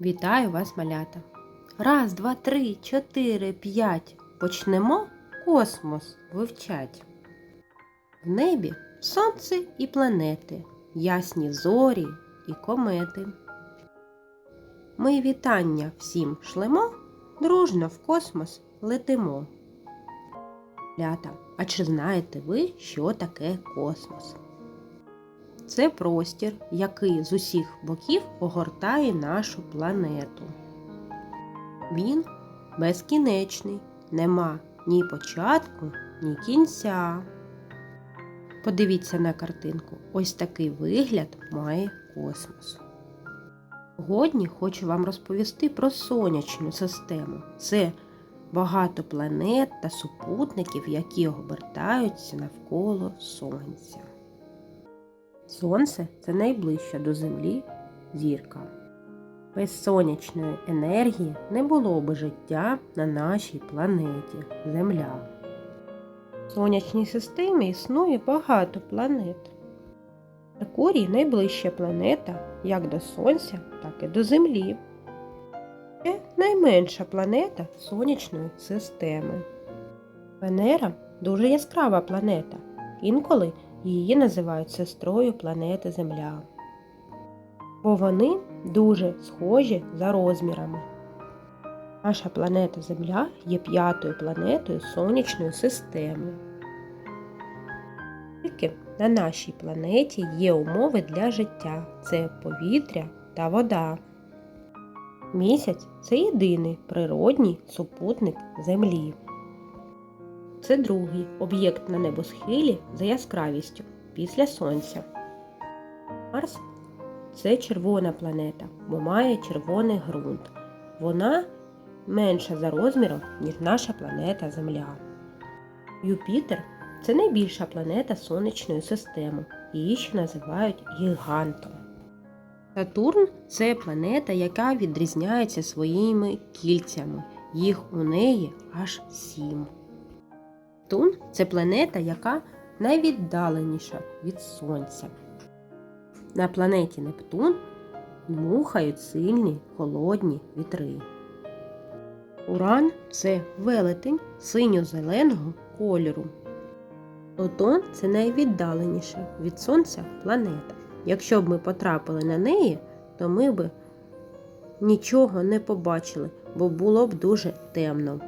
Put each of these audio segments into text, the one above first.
Вітаю вас, малята! Раз, два, три, чотири, п'ять. Почнемо космос вивчать. В небі сонце і планети, ясні зорі і комети. Ми вітання всім шлемо, дружно в космос летимо. Лята, а чи знаєте ви, що таке космос? Це простір, який з усіх боків огортає нашу планету. Він безкінечний, нема ні початку, ні кінця. Подивіться на картинку. Ось такий вигляд має космос. Сьогодні хочу вам розповісти про сонячну систему. Це багато планет та супутників, які обертаються навколо Сонця. Сонце це найближча до Землі зірка. Без сонячної енергії не було би життя на нашій планеті Земля. В сонячній системі існує багато планет. Меркурій найближча планета як до Сонця, так і до Землі. Це найменша планета сонячної системи. Венера дуже яскрава планета. Інколи Її називають сестрою планети Земля. Бо вони дуже схожі за розмірами. Наша планета Земля є п'ятою планетою сонячної системи. Тільки на нашій планеті є умови для життя це повітря та вода. Місяць це єдиний природній супутник Землі. Це другий об'єкт на небосхилі за яскравістю після Сонця. Марс це червона планета, бо має червоний ґрунт. Вона менша за розміром, ніж наша планета Земля. Юпітер це найбільша планета сонячної системи. Її ще називають гігантом. Сатурн це планета, яка відрізняється своїми кільцями. Їх у неї аж сім. Нептун – це планета, яка найвіддаленіша від Сонця. На планеті Нептун дмухають сильні холодні вітри. Уран це велетень синьо-зеленого кольору. Плутон це найвіддаленіша від Сонця планета. Якщо б ми потрапили на неї, то ми б нічого не побачили, бо було б дуже темно.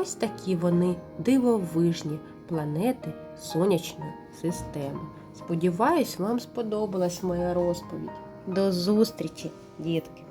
Ось такі вони дивовижні планети сонячної системи. Сподіваюсь, вам сподобалась моя розповідь. До зустрічі, дітки!